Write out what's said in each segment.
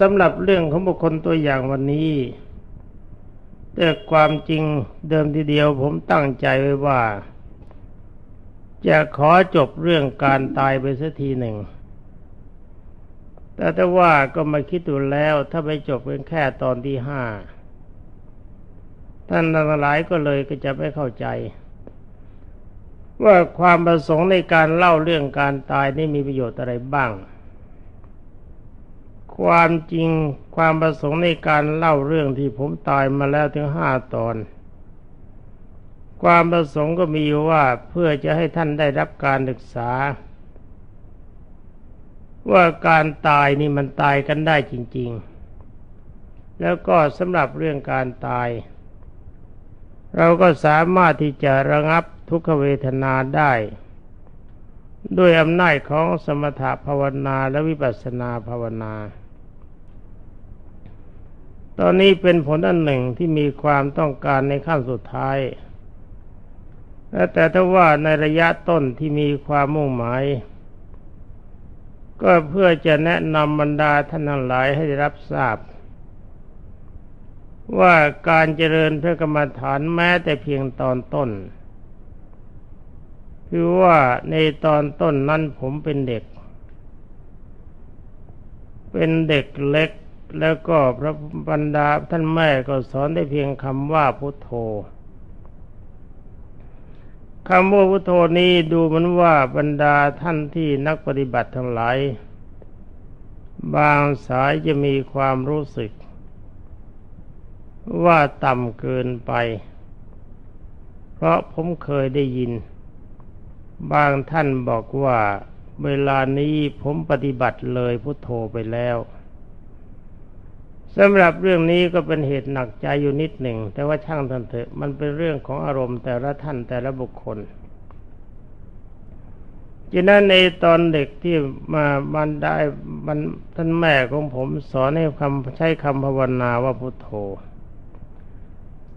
สำหรับเรื่องของบุคคลตัวอย่างวันนี้ แต่ความจริงเดิมทีเดียวผมตั้งใจไว้ว่า จะขอจบเรื่องการตายไปสักทีหนึ่ง แต่ถ้าว่าก็มาคิดดูแล้วถ้าไปจบเป็นแค่ตอนที่ห้าท่านทั้งหลายก็เลยก็จะไม่เข้าใจ ว่าความประสงค์ในการเล่าเรื่องการตายนี่มีประโยชน์อะไรบ้าง ความจริงความประสงค์ในการเล่าเรื่องที่ผมตายมาแล้วถึงห้าตอน ความประสงค์ก็มีว่าเพื่อจะให้ท่านได้รับการศึกษา ว่าการตายนี่มันตายกันได้จริง ๆ แล้วก็สำหรับเรื่องการตาย เราก็สามารถที่จะระงับทุกขเวทนาได้ ด้วยอำนาจของสมถภาวนาและวิปัสสนาภาวนา ตอนนี้เป็นผลอันหนึ่งที่มีความต้องการในขั้นสุดท้าย แต่ถ้าว่าในระยะต้นที่มีความมุ่งหมาย ก็เพื่อจะแนะนำบรรดาท่านทั้งหลายให้ได้รับทราบ ว่าการเจริญพระกรรมฐานแม้แต่เพียงตอนต้น คือว่าในตอนต้นนั้นผมเป็นเด็ก เป็นเด็กเล็ก แล้วก็พระบรรดาท่านแม่ก็สอนได้เพียงคำว่าพุทโธคำว่าพุทโธนี้ดูเหมือนว่าบรรดาท่านที่นักปฏิบัติทั้งหลาย บางสายจะมีความรู้สึก ว่าต่ำเกินไป เพราะผมเคยได้ยิน บางท่านบอกว่าเวลานี้ผมปฏิบัติเลยพุทโธไปแล้ว สำหรับเรื่องนี้ก็เป็นเหตุหนักใจอยู่นิดหนึ่ง แต่ว่าช่างทันเถอะมันเป็นเรื่องของอารมณ์แต่ละท่านแต่ละบุคคลฉะนั้นในตอนเด็กที่มามันได้มันท่านแม่ของผมสอนให้คำใช้คำภาวนาว่าพุทโธ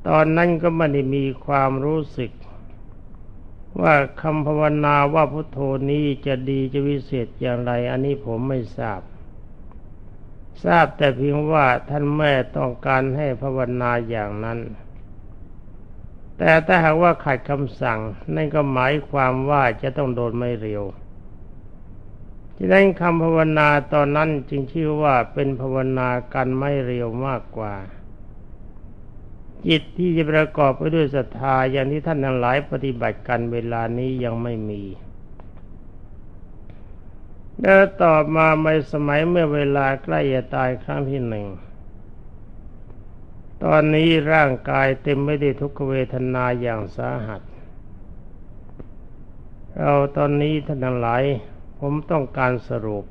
ตอนนั้นก็ไม่ได้มีความรู้สึก ว่าคำภาวนาว่าพุทโธนี้จะดีจะวิเศษอย่างไร อันนี้ผมไม่ทราบ ทราบแต่เพียงว่าท่านแม่ต้องการให้ภาวนาอย่างนั้น แต่ถ้าหากว่าขัดคำสั่ง นั่นก็หมายความว่าจะต้องโดนไม่เร็วฉะนั้นคำภาวนาตอนนั้นจึงชื่อว่าเป็นภาวนากันไม่เร็วมากกว่า จิตที่จะประกอบไปด้วยศรัทธาอย่างที่ท่านทั้งหลายปฏิบัติกันเวลานี้ยังไม่มี แล้วต่อมาในสมัยเมื่อเวลาใกล้จะตายครั้งที่หนึ่ง ตอนนี้ร่างกายเต็มไปด้ทุกเวทนาอย่างสาหัส เราตอนนี้ท่านทั้งหลาย ผมต้องการสรุป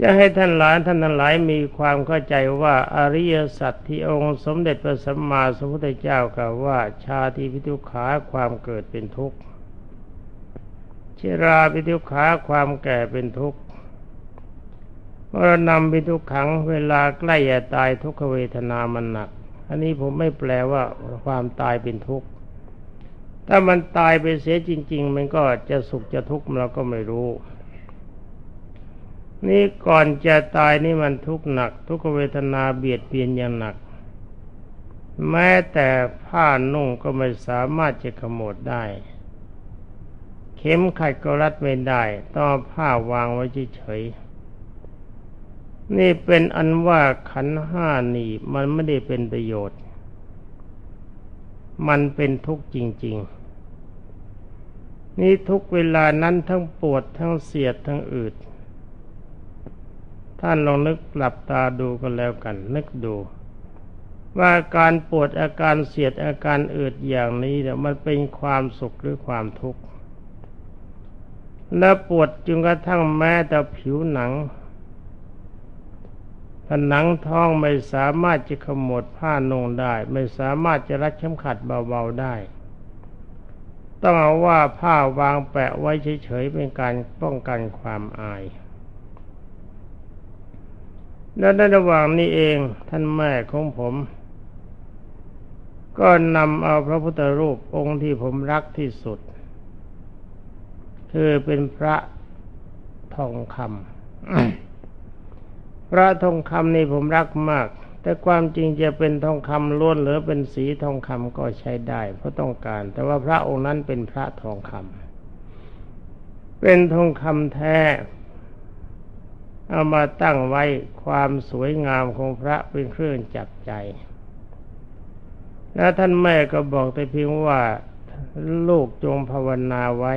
จะให้ท่านหลายท่านทั้งหลายมีความเข้าใจว่าอริยสัจที่องค์สมเด็จพระสัมมาสัมพุทธเจ้ากล่าวว่า ชาติพิทุขาความเกิดเป็นทุกข์ ชราปิทุกขาความแก่เป็นทุกข์มรณะปิทุกขังเวลาใกล้จะตายทุกขเวทนามันหนัก อันนี้ผมไม่แปลว่าความตายเป็นทุกข์ ถ้ามันตายไปเสียจริง ๆ มันก็จะสุขจะทุกข์เราก็ไม่รู้ นี่ก่อนจะตายนี่มันทุกข์หนัก ทุกขเวทนาเบียดเบียนอย่างหนัก แม้แต่ผ้านุ่งก็ไม่สามารถจะขโมดได้ เข็มขัดก็รัดไม่ได้ต้องผ้าวางไว้เฉยๆนี่เป็นอันว่าขันห้านี่มันไม่ได้เป็นประโยชน์ มันเป็นทุกข์จริง ๆ นี่ทุกเวลานั้นทั้งปวดทั้งเสียดทั้งอืดท่านลองนึกหลับตาดูกันแล้วกัน นึกดู ว่าการปวดอาการเสียดอาการอืดอย่างนี้เนี่ยมันเป็นความสุขหรือความทุกข์ และปวดจนกระทั่งแม้แต่ผิวหนังผนังท้องไม่สามารถจะขมวดผ้านงได้ ไม่สามารถจะรัดเข็มขัดเบาๆได้ ต้องเอาว่าผ้าวางแปะไว้เฉยๆเป็นการป้องกันความอาย และในระหว่างนี้เองท่านแม่ของผม ก็นำเอาพระพุทธรูปองค์ที่ผมรักที่สุด คือเป็นพระทองคำพระทองคำนี่ผมรักมาก แต่ความจริงจะเป็นทองคำล้วนหรือเป็นสีทองคำก็ใช้ได้ เพราะต้องการ แต่ว่าพระองค์นั้นเป็นพระทองคำเป็นทองคำแท้เอามาตั้งไว้ความสวยงามของพระเป็นเครื่องจับใจ แล้วท่านแม่ก็บอกแต่เพียงว่าลูกจงภาวนาไว้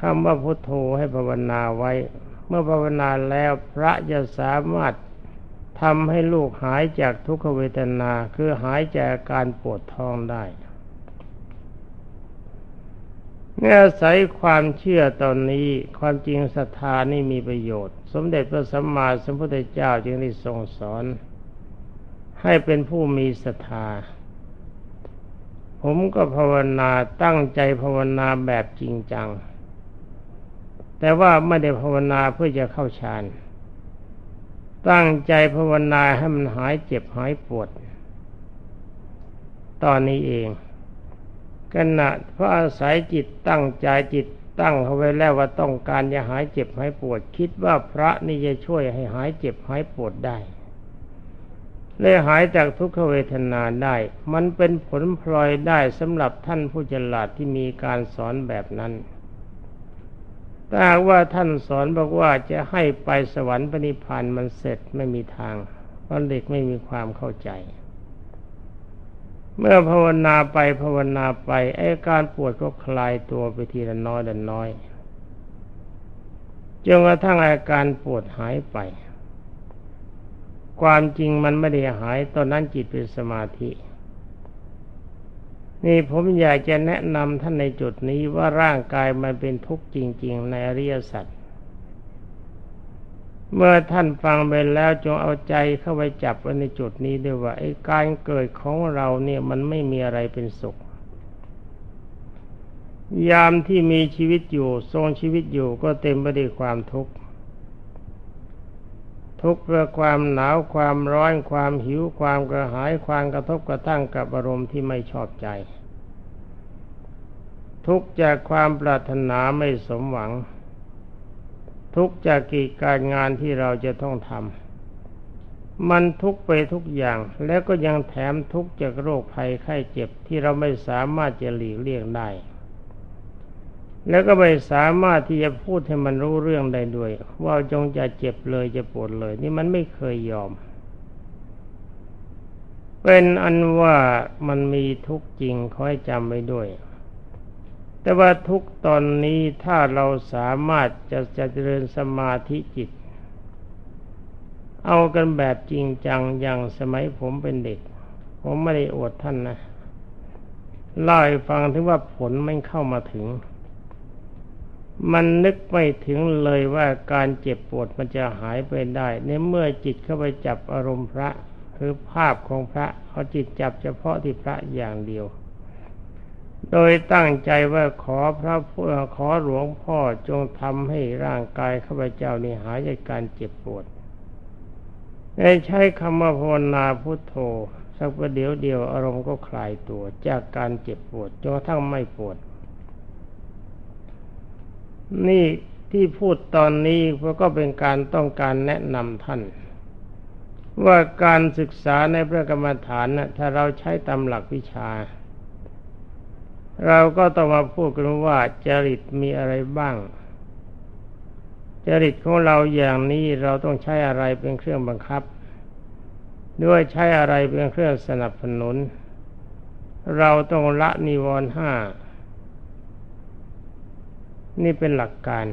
คำว่าพุทโธให้ภาวนาไว้ เมื่อภาวนาแล้วพระจะสามารถทำให้ลูกหายจากทุกขเวทนาคือหายจากการปวดท้องได้เมื่ออายความเชื่อตอนนี้ความจริงศรัทธานี่มีประโยชน์ สมเด็จพระสัมมาสัมพุทธเจ้าจึงได้ทรงสอน ให้เป็นผู้มีศรัทธา ผมก็ภาวนาตั้งใจภาวนาแบบจริงจัง แต่ว่าไม่ได้ภาวนาเพื่อจะเข้าฌาน ตั้งใจภาวนาให้มันหายเจ็บหายปวด ตอนนี้เองขณะเพราะอาศัยจิตตั้งใจจิตตั้งเขาไว้แล้วว่าต้องการจะหายเจ็บหายปวด คิดว่าพระนี่จะช่วยให้หายเจ็บหายปวดได้เลยหายจากทุกขเวทนาได้ มันเป็นผลพลอยได้สำหรับท่านผู้ฉลาดที่มีการสอนแบบนั้น ถ้าว่าท่านสอนบอกว่าจะให้ไปสวรรค์ปณิพานมันเสร็จไม่มีทาง เพราะเด็กไม่มีความเข้าใจ เมื่อภาวนาไปภาวนาไปไอ้การปวดก็คลายตัวไปทีละน้อยละน้อยจนกระทั่งอาการปวดหายไป ความจริงมันไม่ได้หายตอนนั้นจิตเป็นสมาธิ นี่ผมอยากจะแนะนำท่านในจุดนี้ว่าร่างกายมันเป็นทุกข์จริง ๆ ในอริยสัจเมื่อท่านฟังไปแล้วจงเอาใจเข้าไปจับไว้ในจุดนี้ด้วยว่าไอ้การเกิดของเราเนี่ยมันไม่มีอะไรเป็นสุข ยามที่มีชีวิตอยู่ทรงชีวิตอยู่ก็เต็มไปด้วยความทุกข์ ทุกข์เพื่อความหนาวความร้อนความหิวความกระหายความกระทบกระทั่งกับอารมณ์ที่ไม่ชอบใจ ทุกจากความปรารถนาไม่สมหวัง ทุกจากกิจการงานที่เราจะต้องทำมันทุกไปทุกอย่างแล้วก็ยังแถมทุกจากโรคภัยไข้เจ็บที่เราไม่สามารถจะหลีกเลี่ยงได้ แล้วก็ไม่สามารถที่จะพูดให้มันรู้เรื่องได้ด้วย ว่าจงจะเจ็บเลยจะปวดเลย นี่มันไม่เคยยอม เป็นอันว่ามันมีทุกจริงขอให้จำไว้ด้วย แต่ว่าทุกตอนนี้ถ้าเราสามารถจะจะเจริญสมาธิจิต เอากันแบบจริงจังอย่างสมัยผมเป็นเด็ก ผมไม่ได้อวดท่านนะเล่าให้ฟังถึงว่าผลไม่เข้ามาถึง มันนึกไม่ถึงเลยว่าการเจ็บปวดมันจะหายไปได้ ในเมื่อจิตเข้าไปจับอารมณ์พระคือภาพของพระเอาจิตจับเฉพาะที่พระอย่างเดียว โดยตั้งใจว่าขอพระขอหลวงพ่อจงทำให้ร่างกายข้าพเจ้านี่หายจากการเจ็บปวดได้ใช้คำว่าภาวนาพุทโธสักประเดี๋ยวเดียวอารมณ์ก็คลายตัวจากการเจ็บปวดจนกระทั่งไม่ปวด นี่ที่พูดตอนนี้เพราะก็เป็นการต้องการแนะนำท่าน ว่าการศึกษาในพระกรรมฐานนะถ้าเราใช้ตามหลักวิชา เราก็ต้องมาพูดกันว่าจริตมีอะไรบ้าง จริตของเราอย่างนี้เราต้องใช้อะไรเป็นเครื่องบังคับ ด้วยใช้อะไรเป็นเครื่องสนับสนุน เราต้องละนิวรณ์ห้า นี่เป็นหลักการ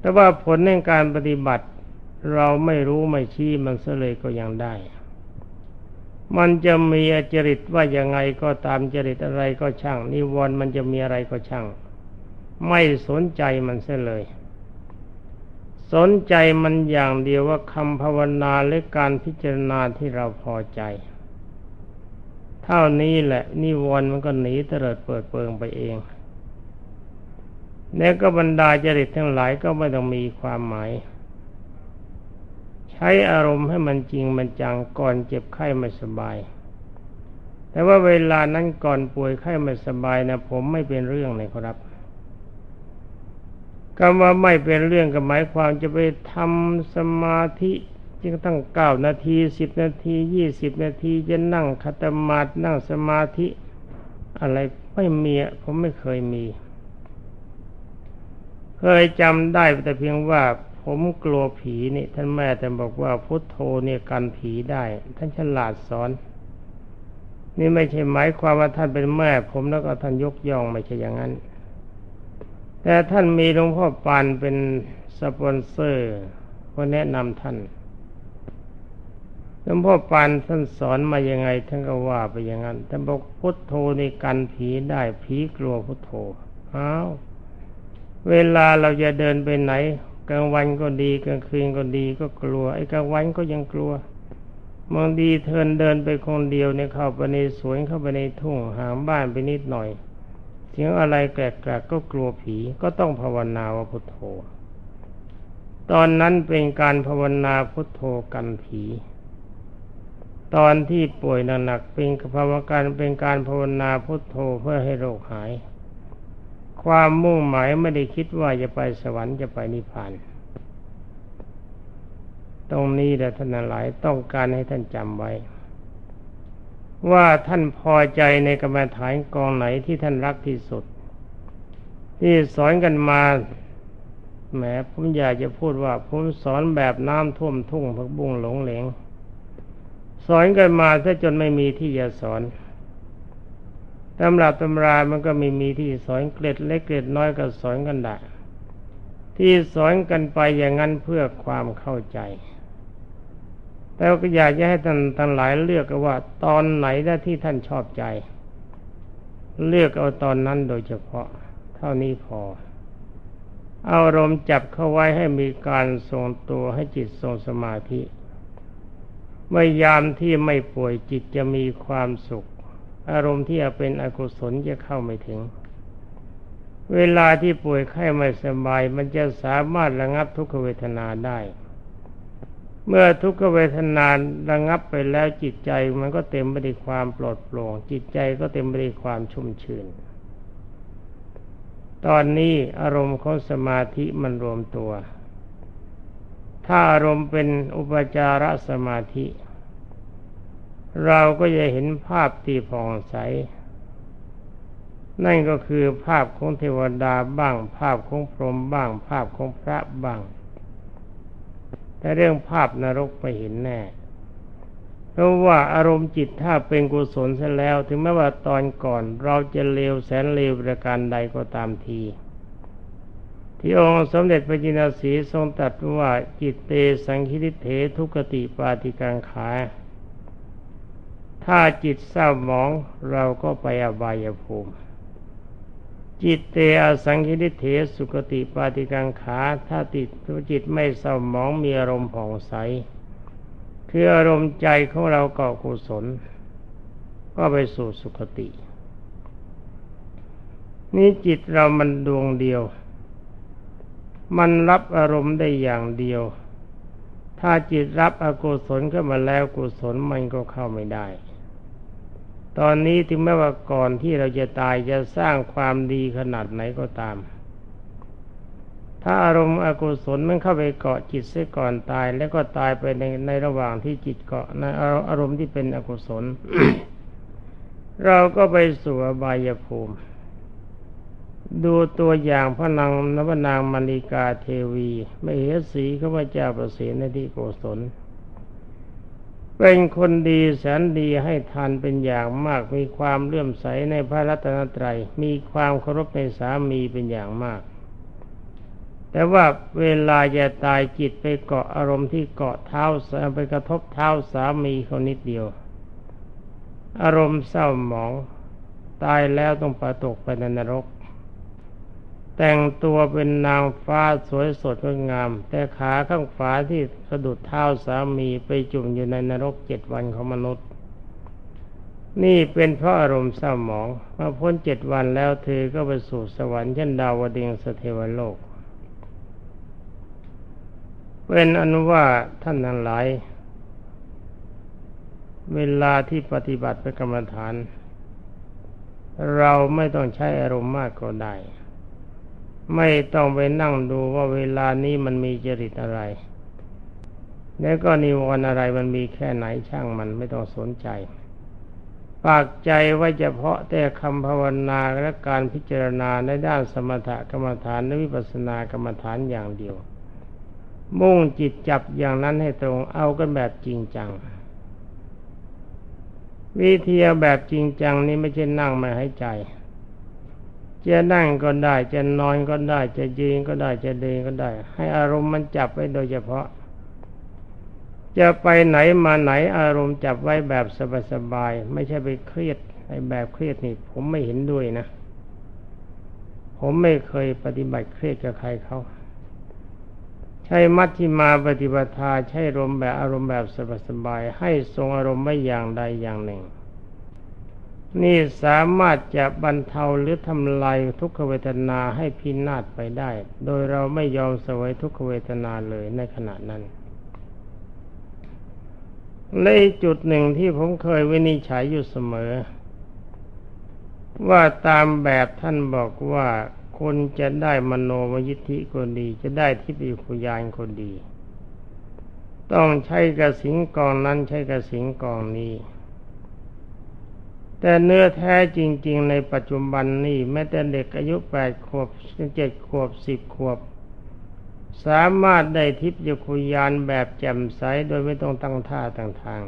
แต่ว่าผลในการปฏิบัติ เราไม่รู้ไม่ชี้มันเสเลยก็ยังได้ มันจะมีอจริตว่ายังไงก็ตามจริตอะไรก็ช่าง นิวรณ์มันจะมีอะไรก็ช่าง ไม่สนใจมันเสเลย สนใจมันอย่างเดียวว่าคำภาวนาและการพิจารณาที่เราพอใจเท่านี้แหละนิวรณ์มันก็หนีเตลิดเปิดเปิงไปเอง แล้วก็บรรดาจริตทั้งหลายก็ไม่ต้องมีความหมาย ใช้อารมณ์ให้มันจริงมันจังก่อนเจ็บไข้ไม่สบาย แต่ว่าเวลานั้นก่อนป่วยไข้ไม่สบายนะผมไม่เป็นเรื่องเลยครับคำว่าไม่เป็นเรื่องก็หมายความจะไปทำสมาธิจึงตั้งเก้านาทีสิบนาทียี่สิบนาทีจะนั่งคัตมาดนั่งสมาธิ อะไรไม่มีผมไม่เคยมี เคยจำได้แต่เพียงว่าผมกลัวผีนี่ ท่านแม่แต่บอกว่าพุทโธเนี่ยกันผีได้ ท่านฉลาดสอน นี่ไม่ใช่หมายความว่าท่านเป็นแม่ ผมแล้วก็ท่านยกย่องไม่ใช่อย่างนั้น แต่ท่านมีหลวงพ่อปานเป็นสปอนเซอร์ก็แนะนำท่านหลวงพ่อปานท่านสอนมายังไง ท่านก็ว่าไปอย่างนั้นท่านบอกพุทโธในกันผีได้ผีกลัวพุทโธอ้าว เวลาเราจะเดินไปไหนกลางวันก็ดีกลางคืนก็ดีก็กลัว ไอ้กลางวันก็ยังกลัวบางดีเทินเดินไปคนเดียวเนี่ยเข้าไปในสวนเข้าไปในทุ่งห่างบ้านไปนิดหน่อย เสียงอะไรแกลกๆก็กลัวผีก็ต้องภาวนาว่าพุทโธ ตอนนั้นเป็นการภาวนาพุทโธกันผี ตอนที่ป่วยหนักๆเป็นภาวการเป็นการภาวนาพุทโธเพื่อให้โรคหาย ความมุ่งหมายไม่ได้คิดว่าจะไปสวรรค์จะไปนิพพาน ตรงนี้แหละท่านหลายต้องการให้ท่านจำไว้ ว่าท่านพอใจในกรรมฐานกองไหนที่ท่านรักที่สุด ที่สอนกันมาแหมผมอยากจะพูดว่าผมสอนแบบน้ำท่วมทุ่งพักบุ้งหลงเหลง สอนกันมาซะจนไม่มีที่จะสอน ตำรับตำรามันก็ไม่มีที่สอนเกล็ดเล็กเกล็ดน้อยก็สอนกันได้ที่สอนกันไปอย่างนั้นเพื่อความเข้าใจ แต่ก็อยากจะให้ท่านทั้งหลายเลือกว่า ตอนไหนได้ที่ท่านชอบใจ เลือกเอาตอนนั้นโดยเฉพาะ เท่านี้พอ เอารมณ์จับเข้าไว้ให้มีการทรงตัวให้จิตทรงสมาธิเมื่อยามที่ไม่ป่วยจิตจะมีความสุข อารมณ์ที่จะเป็นอกุศลจะเข้าไม่ถึง เวลาที่ป่วยไข้ไม่สบาย มันจะสามารถระงับทุกขเวทนาได้ เมื่อทุกขเวทนาระงับไปแล้วจิตใจมันก็เต็มไปด้วยความปลอดโปร่ง จิตใจก็เต็มไปด้วยความชุ่มชื่น ตอนนี้อารมณ์ของสมาธิมันรวมตัว ถ้าอารมณ์เป็นอุปจารสมาธิ เราก็จะเห็นภาพที่ผ่องใส นั่นก็คือภาพของเทวดาบ้าง ภาพของพรหมบ้าง ภาพของพระบ้าง แต่เรื่องภาพนรกไม่เห็นแน่ เพราะว่าอารมณ์จิตถ้าเป็นกุศลเสียแล้ว ถึงแม้ว่าตอนก่อนเราจะเลวแสนเลวประการใดก็ตามทีที่องค์สมเด็จพระจินสีทรงตรัสว่าจิตเตสังคิริเถทุกติปาติกังขา ถ้าจิตเศร้าหมองเราก็ไปอบายภูมิ จิตเตอสังคิริเถสุกติปาติกังขา ถ้าติดจิตไม่เศร้าหมองมีอารมณ์ผ่องใส คืออารมณ์ใจของเราเกาะกุศล ก็ไปสู่สุคติ นี่จิตเรามันดวงเดียว มันรับอารมณ์ได้อย่างเดียวถ้าจิตรับอกุศลเข้ามาแล้วกุศลมันก็เข้าไม่ได้ ตอนนี้ถึงแม้ว่าก่อนที่เราจะตายจะสร้างความดีขนาดไหนก็ตาม ถ้าอารมณ์อกุศลมันเข้าไปเกาะจิตเสียก่อนตาย แล้วก็ตายไปในในระหว่างที่จิตเกาะในอารมณ์ที่เป็นอกุศล เราก็ไปสู่อบายภูมิ ดูตัวอย่างพระนางนวนางมณีกาเทวี ไม่เหสีข้าพเจ้าประสิทธิในที่โกศล เป็นคนดีแสนดีให้ทานเป็นอย่างมาก มีความเลื่อมใสในพระรัตนตรัย มีความเคารพในสามีเป็นอย่างมาก แต่ว่าเวลาจะตายจิตไปเกาะอารมณ์ที่เกาะเท้าไปกระทบเท้าสามีเขานิดเดียว อารมณ์เศร้าหมอง ตายแล้วต้องประตกไปในนรก แต่งตัวเป็นนางฟ้าสวยสดงดงาม แต่ขาข้างฝาที่สะดุดเท้าสามีไปจุ่มอยู่ในนรกเจ็ดวันของมนุษย์ นี่เป็นเพราะอารมณ์เศร้าหมองมาพ้นเจ็ดวันแล้วเธอก็ไปสู่สวรรค์เชั้นดาวดึงสเทวโลก เป็นอนุว่าท่านทั้งหลาย เวลาที่ปฏิบัติเป็นกรรมฐาน เราไม่ต้องใช้อารมณ์มากก็ได้ ไม่ต้องไปนั่งดูว่าเวลานี้มันมีจริตอะไร แล้วก็นิวรณ์อะไรมันมีแค่ไหนช่างมันไม่ต้องสนใจ ปากใจไว้เฉพาะแต่คำภาวนาและการพิจารณาในด้านสมถกรรมฐานและวิปัสสนากรรมฐานอย่างเดียว มุ่งจิตจับอย่างนั้นให้ตรงเอากันแบบจริงจัง วิธีแบบจริงจังนี้ไม่ใช่นั่งมาให้ใจ จะนั่งก็ได้ จะนอนก็ได้ จะยืนก็ได้ จะเดินก็ได้ ให้อารมณ์มันจับไว้โดยเฉพาะ จะไปไหนมาไหนอารมณ์จับไว้แบบสบายๆไม่ใช่ไปเครียดไอ้แบบเครียดนี่ ผมไม่เห็นด้วยนะ ผมไม่เคยปฏิบัติเครียดกับใครเขาใช้มัชฌิมาปฏิปทาใช้อารมณ์แบบอารมณ์แบบสบายๆให้ทรงอารมณ์ไม่อย่างใดอย่างหนึ่ง นี่สามารถจะบรรเทาหรือทำลายทุกขเวทนาให้พินาศไปได้ โดยเราไม่ยอมสวยทุกขเวทนาเลยในขณะนั้นในจุดหนึ่งที่ผมเคยวินิจฉัยอยู่เสมอ ว่าตามแบบท่านบอกว่าคนจะได้มโนมยิทธิคนดี จะได้ทิพยคุยานคนดี ต้องใช้กระสิงกองนั้นใช้กระสิงกองนี้ แต่เนื้อแท้จริง ๆ ในปัจจุบันนี้แม้แต่เด็กอายุแปดขวบเจ็ดขวบสิบขวบ สามารถได้ทิพยคุยานแบบแจ่มใสโดยไม่ต้องตั้งท่าต่างทาง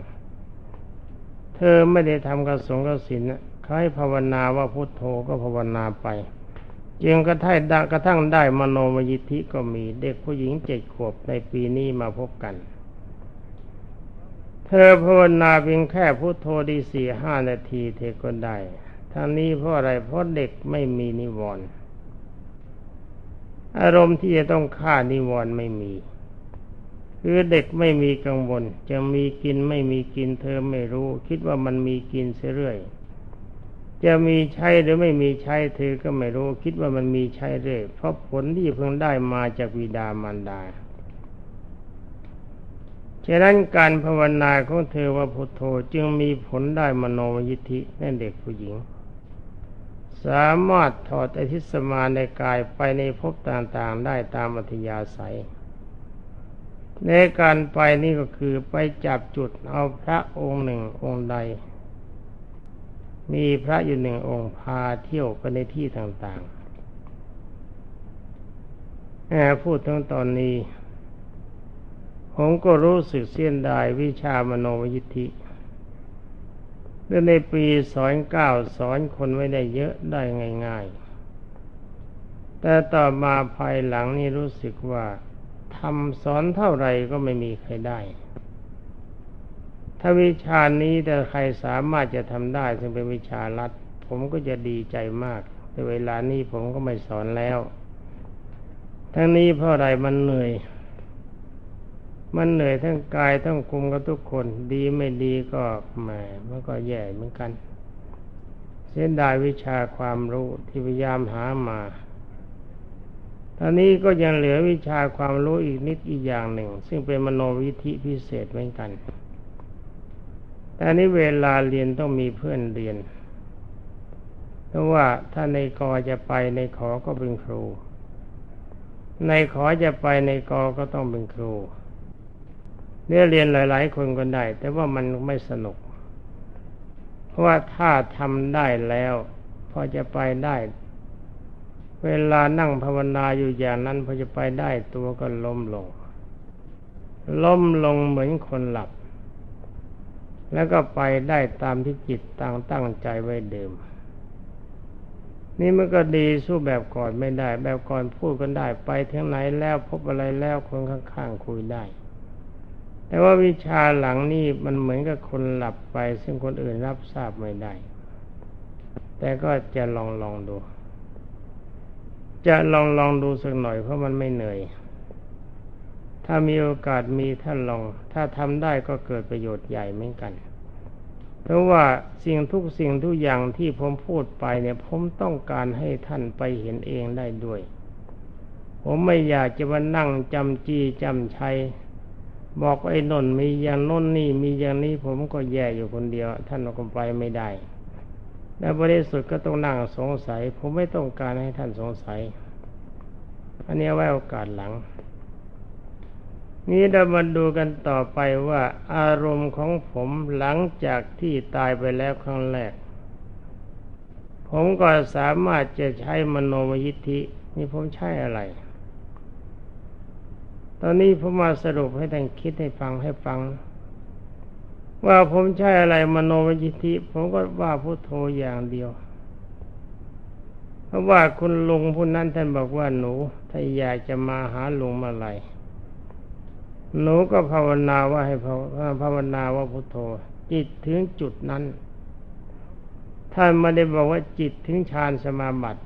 เธอไม่ได้ทำกระสงกระสินเขาให้ภาวนาว่าพุทโธก็ภาวนาไปจึงกระทั่งกระทั่งได้มโนมยิทธิก็มีเด็กผู้หญิงเจ็ดขวบในปีนี้มาพบกัน ธอภาวนาเพียงแค่พุโทโธดีสี่ห้านาทีเธอก็ได้ทั้งนี้เพราะอะไรเพราะเด็กไม่มีนิวรณ์อารมณ์ที่จะต้องฆ่านิวรณ์ไม่มี คือเด็กไม่มีกังวล จะมีกินไม่มีกินเธอไม่รู้ คิดว่ามันมีกินเรื่อย จะมีใช้หรือไม่มีใช้เธอก็ไม่รู้ คิดว่ามันมีใช้เรื่อยเพราะผลที่เพิ่งได้มาจากวิดามารดา ฉะนั้นการภาวนาของเธอว่าพุทโธจึงมีผลได้มโนยิธิในเด็กผู้หญิง สามารถถอดอธิสมาในกายไปในภพต่างๆได้ตามอัธยาศัย ในการไปนี่ก็คือไปจับจุดเอาพระองค์หนึ่งองค์ใด มีพระอยู่หนึ่งองค์พาเที่ยวไปในที่ต่างๆแอบพูดทั้งตอนนี้ ผมก็รู้สึกเสียดายวิชามโนวิธิและในปีสอนเก้าสอนคนไม่ได้เยอะได้ง่ายๆ แต่ต่อมาภายหลังนี่รู้สึกว่าทำสอนเท่าไรก็ไม่มีใครได้ ถ้าวิชานี้แต่ใครสามารถจะทำได้ ซึ่งเป็นวิชาลัดผมก็จะดีใจมาก แต่เวลานี้ผมก็ไม่สอนแล้ว ทั้งนี้เพราะอะไรมันเหนื่อย มันเหนื่อยทั้งกายทั้งคุมกับทุกคน ดีไม่ดีก็แหมมันก็แย่เหมือนกัน เส้นดายวิชาความรู้ที่พยายามหามาตอนนี้ก็ยังเหลือวิชาความรู้อีกนิดอีกอย่างหนึ่ง ซึ่งเป็นมโนวิธิพิเศษเหมือนกัน แต่นี้เวลาเรียนต้องมีเพื่อนเรียน เพราะว่าถ้าในกอจะไปในขอก็เป็นครู ในขอจะไปในกอก็ต้องเป็นครู เนี่ยเรียนหลาย ๆ คนก็ได้ แต่ว่ามันไม่สนุก เพราะว่าถ้าทำได้แล้ว พอจะไปได้ เวลานั่งภาวนาอยู่อย่างนั้น พอจะไปได้ตัวก็ล้มลง ล้มลงเหมือนคนหลับ แล้วก็ไปได้ตามที่จิตตั้งตั้งใจไว้เดิมนี่มันก็ดีสู้แบบก่อนไม่ได้ แบบก่อนพูดกันได้ ไปที่ไหนแล้วพบอะไรแล้วคนข้างๆคุยได้ แต่ว่าวิชาหลังนี่มันเหมือนกับคนหลับไป ซึ่งคนอื่นรับทราบไม่ได้ แต่ก็จะลองลองดู จะลองลองดูสักหน่อยเพราะมันไม่เหนื่อย ถ้ามีโอกาสมีท่านลอง ถ้าทำได้ก็เกิดประโยชน์ใหญ่เหมือนกันเพราะว่าสิ่งทุกสิ่งทุกอย่างที่ผมพูดไปเนี่ย ผมต้องการให้ท่านไปเห็นเองได้ด้วย ผมไม่อยากจะมานั่งจำจีจำชัย บอกไอ้นนมีอย่างนนนี่มีอย่างนี้ผมก็แย่อยู่คนเดียว ท่านก็ไปไม่ได้ แล้วบริสุทธิ์ก็ต้องนั่งสงสัย ผมไม่ต้องการให้ท่านสงสัย อันนี้ไว้โอกาสหลัง นี้เรามาดูกันต่อไปว่าอารมณ์ของผมหลังจากที่ตายไปแล้วครั้งแรก ผมก็สามารถจะใช้มโนมยิทธินี่ผมใช้อะไร ตอนนี้ผมมาสรุปให้ท่านคิดให้ฟังให้ฟัง ว่าผมใช้อะไรมโนมยิทธิผมก็ว่าพุโทโธอย่างเดียว เพราะว่าคุณลุงผู้นั้นท่านบอกว่าหนู ถ้าอยากจะมาหาลุงเมื่อไหร่หนูก็ภาวนาว่าให้ภาวนาว่าพุทโธ จิตถึงจุดนั้นท่านไม่ได้บอกว่าจิตถึงฌานสมาบัติ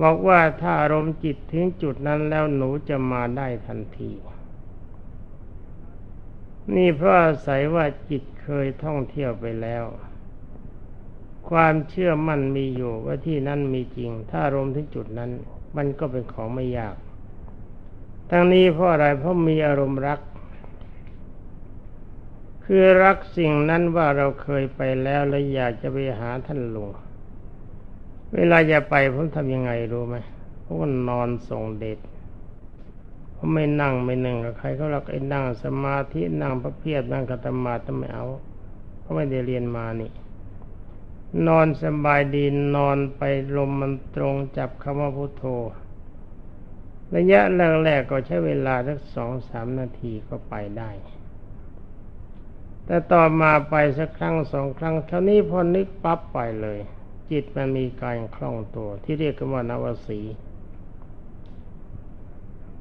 บอกว่าถ้าอารมณ์จิตถึงจุดนั้นแล้วหนูจะมาได้ทันที นี่เพราะอาศัยว่าจิตเคยท่องเที่ยวไปแล้ว ความเชื่อมั่นมีอยู่ว่าที่นั่นมีจริง ถ้าอารมณ์ถึงจุดนั้น มันก็เป็นของไม่ยาก ทั้งนี้เพราะอะไรเพราะมีอารมณ์รัก คือรักสิ่งนั้นว่าเราเคยไปแล้วแล้วอยากจะไปหาท่านหลวง เวลาจะไปผมทำยังไงรู้ไหมผมก็นอนส่งเดชผมไม่นั่งไม่นึ่งกับใครเขาหลักไอ้นั่งสมาธินั่งพระเพียรนั่งกัตมาทำไมเอาเขาไม่ได้เรียนมานี่ นอนสบายดีนอนไปลมมันตรงจับคำว่าพุโทโธระยะแรกๆก็ใช้เวลาสักสองสามนาทีก็ไปได้ แต่ต่อมาไปสักครั้งสองครั้งเท่านี้พอนึกปั๊บไปเลย จิตมันมีการคล่องตัว ที่เรียกกันว่านวสี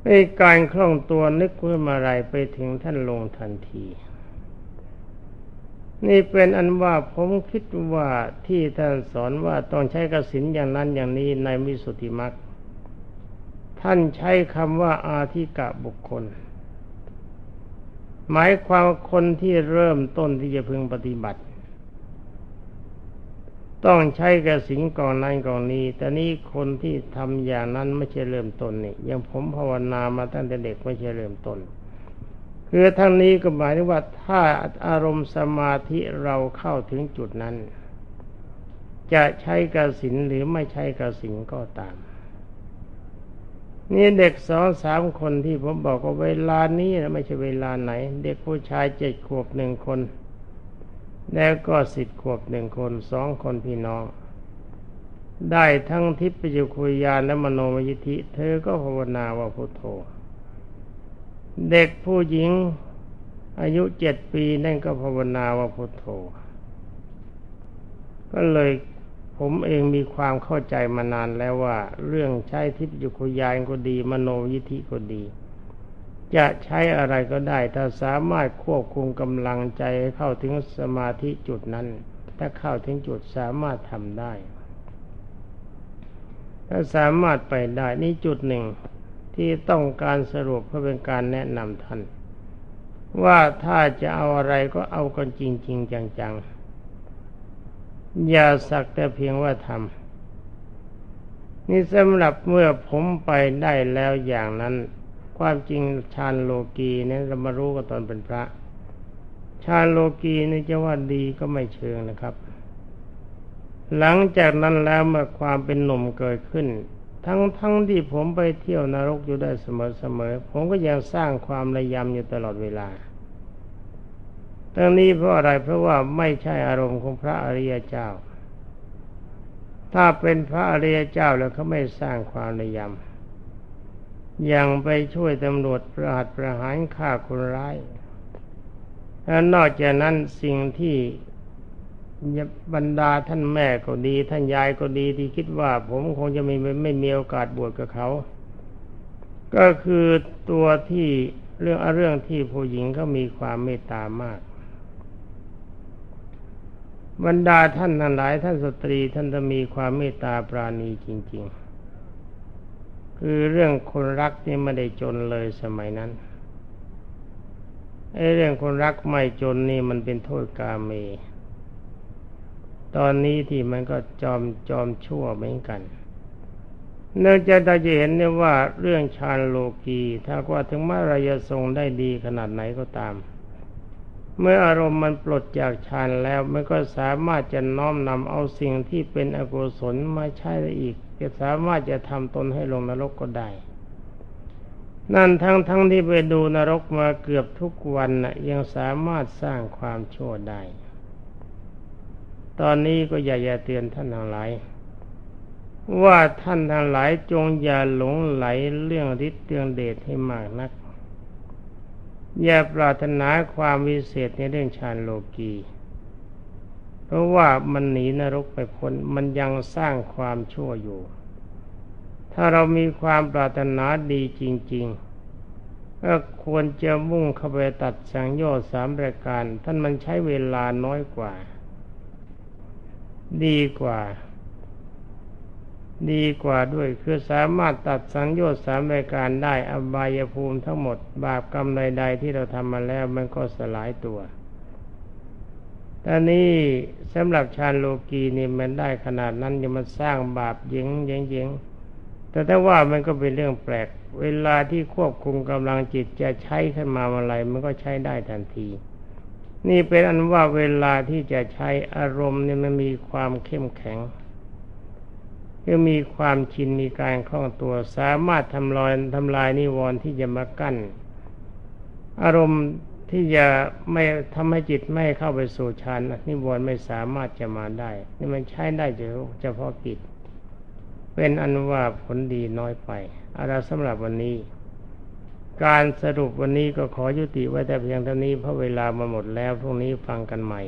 ในการคล่องตัวนึกเมื่อมาไรไปถึงท่านลงทันที นี่เป็นอันว่าผมคิดว่าที่ท่านสอนว่าต้องใช้กสินอย่างนั้นอย่างนี้ในมิสุทธิมรรคท่านใช้คำว่าอาธิกะบุคคล หมายความคนที่เริ่มต้นที่จะพึงปฏิบัติ ต้องใช้กระสิงกองนั้นกองนี้ แต่นี่คนที่ทำอย่างนั้นไม่ใช่เริ่มต้นนี่อย่างผมภาวนามาตั้งแต่เด็กไม่ใช่เริ่มต้น คือทั้งนี้ก็หมายถึงว่าถ้าอารมณ์สมาธิเราเข้าถึงจุดนั้น จะใช้กระสินหรือไม่ใช้กระสินก็ตาม นี่เด็กสองสามคนที่ผมบอกว่าเวลานี้นะไม่ใช่เวลาไหน เด็กผู้ชายเจ็ดขวบหนึ่งคน แล้วก็สิบขวบหนึ่งคนสองคนพี่น้อง ได้ทั้งทิพยคุยานและมโนมยิธิ เธอก็ภาวนาว่าพุทโธ เด็กผู้หญิงอายุเจ็ดปีนั่นก็ภาวนาว่าพุทโธ ก็เลยผมเองมีความเข้าใจมานานแล้วว่า เรื่องใช้ทิพยคุยานก็ดี มโนยิธิก็ดี จะใช้อะไรก็ได้ ถ้าสามารถควบคุมกำลังใจให้เข้าถึงสมาธิจุดนั้น ถ้าเข้าถึงจุดสามารถทำได้ ถ้าสามารถไปได้นี่จุดหนึ่งที่ต้องการสรุปเพื่อเป็นการแนะนำท่านว่าถ้าจะเอาอะไรก็เอากันจริงๆจังๆ อย่าสักแต่เพียงว่าทำนี่สำหรับเมื่อผมไปได้แล้วอย่างนั้น ความจริงชาญโลกีเนี่ยเรามารู้กันตอนเป็นพระชาญโลกีนี่จะว่าดีก็ไม่เชิงนะครับ หลังจากนั้นแล้วเมื่อความเป็นหนุ่มเกิดขึ้น ทั้งทั้งที่ผมไปเที่ยวนรกอยู่ได้เสมอๆผมก็ยังสร้างความระยำอยู่ตลอดเวลาทั้งนี้เพราะอะไรเพราะว่าไม่ใช่อารมณ์ของพระอริยเจ้า ถ้าเป็นพระอริยเจ้าแล้วเขาไม่สร้างความระยำ ยังไปช่วยตำรวจประหัตประหารฆ่าคนร้ายและนอกจากนั้นสิ่งที่บรรดาท่านแม่ก็ดี ท่านยายก็ดีที่คิดว่า ผมคงจะไม่ไม่มีโอกาสบวชกับเขา ก็คือตัวที่เรื่องเรื่องที่ผู้หญิงเขามีความเมตตามาก บรรดาท่านทั้งหลายท่านสตรีท่านจะมีความเมตตาปราณีจริง ๆ คือเรื่องคนรักนี่ไม่ได้จนเลยสมัยนั้นไอ้เรื่องคนรักไม่จนนี่มันเป็นโทษกาเม ตอนนี้ที่มันก็จอมจอมชั่วเหมือนกัน เนื่องจากเราจะเห็นเนี่ยว่าเรื่องชาญโลกีถ้าว่าถึงแม้เราจะทรงได้ดีขนาดไหนก็ตาม เมื่ออารมณ์มันปลดจากฌานแล้วมันก็สามารถจะน้อมนำเอาสิ่งที่เป็นอกุศลมาใช้ได้อีก จะสามารถจะทำตนให้ลงนรกก็ได้ นั่นทั้งทั้งที่ไปดูนรกมาเกือบทุกวันนะ่ะยังสามารถสร้างความชั่วได้ ตอนนี้ก็อยากจะเตือนท่านทั้งหลายว่าท่านทั้งหลายจงอย่าหลงไหลเรื่องฤทธิ์เรื่องเดชให้มากนัก อย่าปรารถนาความวิเศษในเรื่องฌานโลกี ราะว่ามันหนีนรกไปพ้นมันยังสร้างความชั่วอยู่ ถ้าเรามีความปรารถนาดีจริง ๆ ก็ควรจะมุ่งเข้าไปตัดสังโยชน์สามประการ ท่านมันใช้เวลาน้อยกว่า ดีกว่า ดีกว่าด้วยคือสามารถตัดสังโยชน์สามรายการได้อบายภูมิทั้งหมด บาปกรรมใด ๆ ที่เราทำมาแล้วมันก็สลายตัว อนนี้สำหรับชาญโลกีนี่มันได้ขนาดนั้นยังมันสร้างบาปยิงยิงยิงแต่ถ้าว่ามันก็เป็นเรื่องแปลก เวลาที่ควบคุมกำลังจิตจะใช้ขึ้นมาเมื่อไรมันก็ใช้ได้ทันที นี่เป็นอันว่าเวลาที่จะใช้อารมณ์เนี่ยมันมีความเข้มแข็งก็มีความชินมีการคล่องตัวสามารถทำลายทำลายนิวรณ์ที่จะมากั้น อารมณ์ ที่จะไม่ทำให้จิตไม่เข้าไปสู่ฌานนิวรณ์ไม่สามารถจะมาได้ นี่มันใช้ได้เฉพาะกิจ เป็นอันว่าผลดีน้อยไปอาราสำหรับวันนี้ การสรุปวันนี้ก็ขอยุติไว้แต่เพียงเท่านี้เพราะเวลามาหมดแล้วพรุ่งนี้ฟังกันใหม่